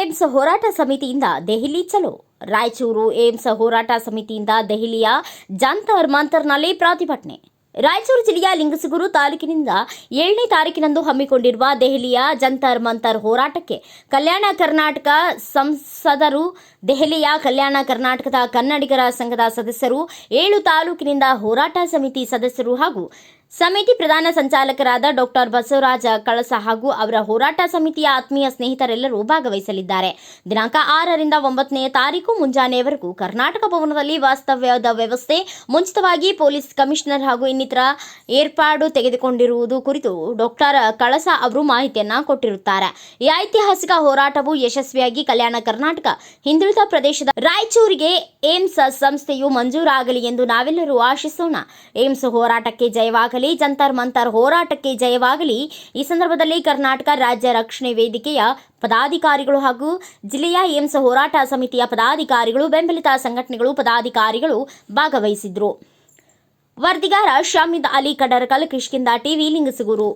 AIIMS ಹೋರಾಟ ಸಮಿತಿಯಿಂದ ದೆಹಲಿ ಚಲೋ. ರಾಯಚೂರು ಏಮ್ಸ್ ಹೋರಾಟ ಸಮಿತಿಯಿಂದ ದೆಹಲಿಯ ಜಂತರ್ ಮಂತರ್ನಲ್ಲಿ ಪ್ರತಿಭಟನೆ. ರಾಯಚೂರು ಜಿಲ್ಲೆಯ ಲಿಂಗಸಗೂರು ತಾಲೂಕಿನಿಂದ ಏಳನೇ ತಾರೀಕಿನಂದು ಹಮ್ಮಿಕೊಂಡಿರುವ ದೆಹಲಿಯ ಜಂತರ್ ಮಂತರ್ ಹೋರಾಟಕ್ಕೆ ಕಲ್ಯಾಣ ಕರ್ನಾಟಕ ಸಂಸದರು, ದೆಹಲಿಯ ಕಲ್ಯಾಣ ಕರ್ನಾಟಕದ ಕನ್ನಡಿಗರ ಸಂಘದ ಸದಸ್ಯರು, ಏಳು ತಾಲೂಕಿನಿಂದ ಹೋರಾಟ ಸಮಿತಿ ಸದಸ್ಯರು ಹಾಗೂ ಸಮಿತಿ ಪ್ರಧಾನ ಸಂಚಾಲಕರಾದ ಡಾಕ್ಟರ್ ಬಸವರಾಜ ಕಳಸ ಹಾಗೂ ಅವರ ಹೋರಾಟ ಸಮಿತಿಯ ಆತ್ಮೀಯ ಸ್ನೇಹಿತರೆಲ್ಲರೂ ಭಾಗವಹಿಸಲಿದ್ದಾರೆ. ದಿನಾಂಕ ಆರರಿಂದ ಒಂಬತ್ತನೇ ತಾರೀಕು ಮುಂಜಾನೆಯವರೆಗೂ ಕರ್ನಾಟಕ ಭವನದಲ್ಲಿ ವಾಸ್ತವ್ಯದ ವ್ಯವಸ್ಥೆ, ಮುಂಚಿತವಾಗಿ ಪೊಲೀಸ್ ಕಮಿಷನರ್ ಹಾಗೂ ಇನ್ನಿತರ ಏರ್ಪಾಡು ತೆಗೆದುಕೊಂಡಿರುವುದು ಕುರಿತು ಡಾಕ್ಟರ್ ಕಳಸ ಅವರು ಮಾಹಿತಿಯನ್ನ ಕೊಟ್ಟಿರುತ್ತಾರೆ. ಈ ಐತಿಹಾಸಿಕ ಹೋರಾಟವು ಯಶಸ್ವಿಯಾಗಿ ಕಲ್ಯಾಣ ಕರ್ನಾಟಕ, ಹಿಂದುಳಿದ ಪ್ರದೇಶದ ರಾಯಚೂರಿಗೆ ಏಮ್ಸ್ ಸಂಸ್ಥೆಯು ಮಂಜೂರಾಗಲಿ ಎಂದು ನಾವೆಲ್ಲರೂ ಆಶಿಸೋಣ. ಏಮ್ಸ್ ಹೋರಾಟಕ್ಕೆ ಜಯವಾಗಲಿ ಜಂತರ್ ಮಂತರ್ ಹೋರಾಟಕ್ಕೆ ಜಯವಾಗಲಿ. ಈ ಸಂದರ್ಭದಲ್ಲಿ ಕರ್ನಾಟಕ ರಾಜ್ಯ ರಕ್ಷಣೆ ವೇದಿಕೆಯ ಪದಾಧಿಕಾರಿಗಳು ಹಾಗೂ ಜಿಲ್ಲೆಯ ಏಮ್ಸ್ ಹೋರಾಟ ಸಮಿತಿಯ ಪದಾಧಿಕಾರಿಗಳು, ಬೆಂಬಲಿತ ಸಂಘಟನೆಗಳು, ಪದಾಧಿಕಾರಿಗಳು ಭಾಗವಹಿಸಿದ್ರು. ವರದಿಗಾರ ಶಾಮಿದ್ ಅಲಿ ಕಡರ್ಕಲ್, ಕೃಷ್ಕಿಂದ ಟಿವಿ, ಲಿಂಗಸುಗೂರು.